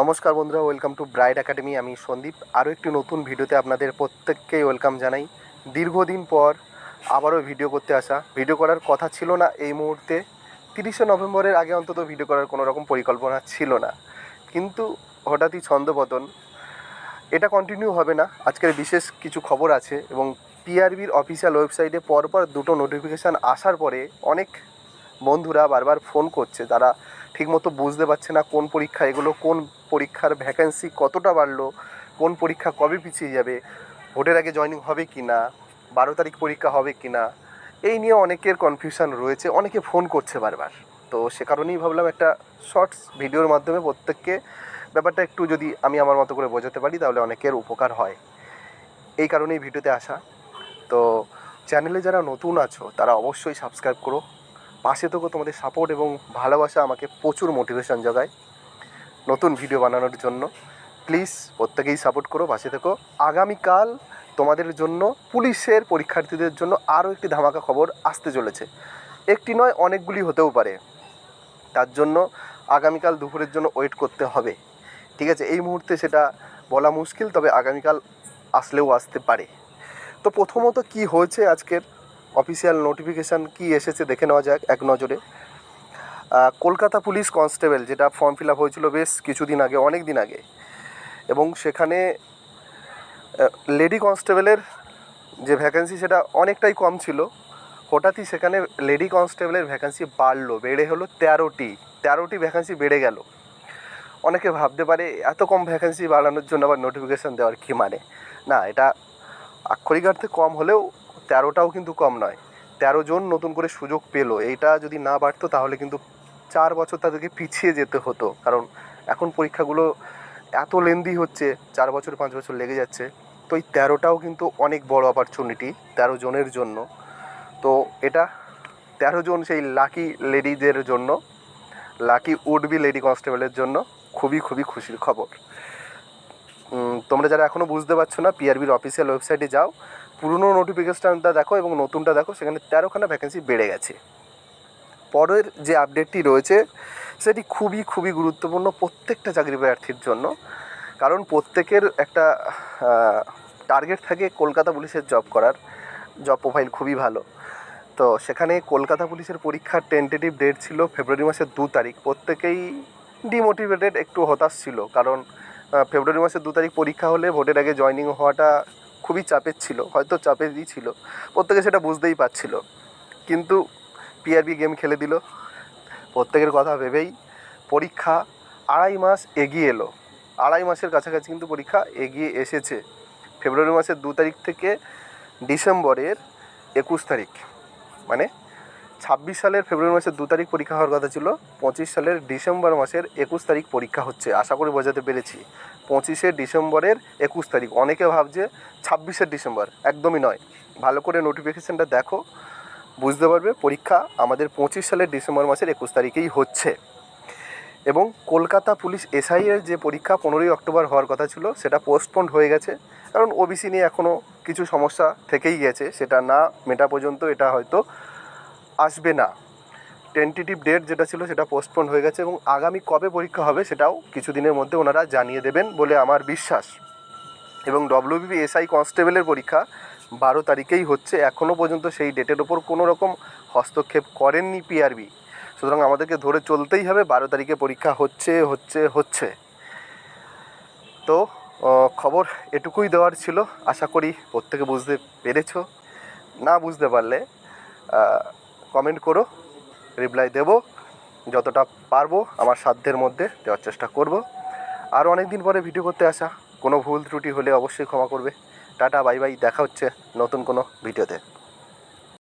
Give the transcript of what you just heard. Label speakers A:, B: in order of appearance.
A: নমস্কার বন্ধুরা welcome to bright academy আমি সন্দীপ। আরও একটি নতুন ভিডিওতে আপনাদের প্রত্যেককেই ওয়েলকাম জানাই। দীর্ঘদিন পর আবারও ভিডিও করতে আসা। ভিডিও করার কথা ছিল না এই মুহূর্তে। তিরিশে নভেম্বরের আগে অন্তত ভিডিও করার কোনো রকম পরিকল্পনা ছিল না। কিন্তু হঠাৎই ছন্দপতন এটা কন্টিনিউ হবে না। আজকের বিশেষ কিছু খবর আছে এবং পিআরবির অফিসিয়াল ওয়েবসাইটে পরপর দুটো নোটিফিকেশান আসার পরে অনেক বন্ধুরা বারবার ফোন করছে। তারা ঠিকমতো বুঝতে পারছে না কোন পরীক্ষা এগুলো, কোন পরীক্ষার ভ্যাকেন্সি কতটা বাড়লো, কোন পরীক্ষা কবে পিছিয়ে যাবে, ভোটের আগে জয়নিং হবে কি না, বারো তারিখ পরীক্ষা হবে কি না, এই নিয়ে অনেকের কনফিউশন রয়েছে, অনেকে ফোন করছে বারবার। তো সে কারণেই ভাবলাম একটা শর্টস ভিডিওর মাধ্যমে প্রত্যেককে ব্যাপারটা একটু যদি আমি আমার মতো করে বোঝাতে পারি, তাহলে অনেকের উপকার হয়। এই কারণেই ভিডিওতে আসা। তো চ্যানেলে যারা নতুন আছো, তারা অবশ্যই সাবস্ক্রাইব করো। পাশে থেকো তোমাদের সাপোর্ট এবং ভালোবাসা আমাকে প্রচুর মোটিভেশন জোগায়। নতুন ভিডিও বানানোর জন্য। প্লিজ প্রত্যেকেই সাপোর্ট করো, পাশে থেকো। আগামীকাল তোমাদের জন্য পুলিশের পরীক্ষার্থীদের জন্য আরও একটি ধামাকা খবর আসতে চলেছে। একটি নয়, অনেকগুলি হতেও পারে। তার জন্য আগামীকাল দুপুরের জন্য ওয়েট করতে হবে। ঠিক আছে, এই মুহূর্তে সেটা বলা মুশকিল, তবে আগামীকাল আসলেও আসতে পারে। তো প্রথমত কি হয়েছে আজকের অফিসিয়াল নোটিফিকেশান কি এসেছে দেখে নেওয়া যাক এক নজরে। কলকাতা পুলিশ কনস্টেবল, যেটা ফর্ম ফিল আপ হয়েছিল বেশ কিছুদিন আগে অনেক দিন আগে। এবং সেখানে লেডি কনস্টেবলের যে ভ্যাকেন্সি সেটা অনেকটাই কম ছিল। হঠাৎই সেখানে লেডি কনস্টেবলের ভ্যাকেন্সি বাড়লো, বেড়ে হলো তেরোটি। তেরোটি ভ্যাকেন্সি বেড়ে গেল। অনেকে ভাবতে পারে, এত কম ভ্যাকেন্সি বাড়ানোর জন্য আবার নোটিফিকেশান দেওয়ার কী মানে? না, এটা আক্ষরিক অর্থে কম হলেও তেরোটাও কিন্তু কম নয়। তেরো জন নতুন করে সুযোগ পেল। এইটা যদি না বাড়তো, তাহলে কিন্তু চার বছর তাদেরকে পিছিয়ে যেতে হতো। কারণ এখন পরীক্ষাগুলো এত লেন্দি হচ্ছে, চার বছর, পাঁচ বছর লেগে যাচ্ছে। তো এই তেরোটাও কিন্তু অনেক বড় অপরচুনিটি তেরো জনের জন্য। তো এটা তেরো জন সেই লাকি লেডিদের জন্য লাকি উড বি লেডি কনস্টেবলের জন্য খুবই খুবই খুশির খবর। তোমরা যারা এখনও বুঝতে পারছ না পিআরবির অফিসিয়াল ওয়েবসাইটে যাও। পুরনো নোটিফিকেশনটা দেখো এবং নতুনটা দেখো, সেখানে তেরোখানা ভ্যাকেন্সি বেড়ে গেছে। পরের যে আপডেটটি রয়েছে, সেটি খুবই খুবই গুরুত্বপূর্ণ প্রত্যেকটা চাকরি প্রার্থীর জন্য। কারণ প্রত্যেকের একটা টার্গেট থাকে কলকাতা পুলিশের জব করার। জব প্রোফাইল খুবই ভালো। তো সেখানে কলকাতা পুলিশের পরীক্ষার টেন্টেটিভ ডেট ছিল ফেব্রুয়ারি মাসের দু তারিখ। প্রত্যেকেই ডিমোটিভেটেড একটু হতাশ ছিল। কারণ ফেব্রুয়ারি মাসের দু তারিখ পরীক্ষা হলে ভোটের আগে জয়নিং হওয়াটা খুবই চাপের ছিল। হয়তো চাপেরই ছিল। প্রত্যেকে সেটা বুঝতেই পারছিল। কিন্তু পিআরবি গেম খেলে দিল। প্রত্যেকের কথা ভেবেই পরীক্ষা আড়াই মাস এগিয়ে এলো। আড়াই মাসের কাছাকাছি কিন্তু পরীক্ষা এগিয়ে এসেছে। ফেব্রুয়ারি মাসের দু তারিখ থেকে ডিসেম্বরের একুশ তারিখ। মানে ছাব্বিশ সালের ফেব্রুয়ারি মাসের দু তারিখ পরীক্ষা হওয়ার কথা ছিল, পঁচিশ সালের ডিসেম্বর মাসের একুশ তারিখ পরীক্ষা হচ্ছে। আশা করি বোঝাতে পেরেছি। পঁচিশে ডিসেম্বরের একুশ তারিখ। অনেকে ভাবছে ছাব্বিশে ডিসেম্বর। একদমই নয়। ভালো করে নোটিফিকেশানটা দেখো। বুঝতে পারবে, পরীক্ষা আমাদের পঁচিশ সালের ডিসেম্বর মাসের একুশ তারিখেই হচ্ছে। এবং কলকাতা পুলিশ এসআই এর যে পরীক্ষা পনেরোই অক্টোবর হওয়ার কথা ছিল, সেটা পোস্টপন্ড হয়ে গেছে। কারণ ওবিসি নিয়ে এখনও কিছু সমস্যা থেকেই গেছে, সেটা না মেটা পর্যন্ত এটা হয়তো আসবে না। টেন্টেটিভ ডেট যেটা ছিল, সেটা পোস্টপন্ড হয়ে গেছে এবং আগামী কবে পরীক্ষা হবে, সেটাও কিছুদিনের মধ্যে ওনারা জানিয়ে দেবেন বলে আমার বিশ্বাস। এবং ডব্লিউবিপি এসআই কনস্টেবলের পরীক্ষা বারো তারিখেই হচ্ছে। এখনও পর্যন্ত সেই ডেটের ওপর কোনো রকম হস্তক্ষেপ করেননি পিআরবি সুতরাং আমাদেরকে ধরে চলতেই হবে, বারো তারিখে পরীক্ষা হচ্ছে হচ্ছে হচ্ছে। তো খবর এটুকুই দেওয়ার ছিল। আশা করি প্রত্যেকে বুঝতে পেরেছ। না বুঝতে পারলে কমেন্ট করো রিপ্লাই দেব। যতটা পারব আমার সাধ্যের মধ্যে দেওয়ার চেষ্টা করব। আর অনেক দিন পরে ভিডিও করতে আসা। কোনো ভুল ত্রুটি হলে অবশ্যই ক্ষমা করবে। টাটা বাই বাই দেখা হচ্ছে নতুন কোনো ভিডিওতে।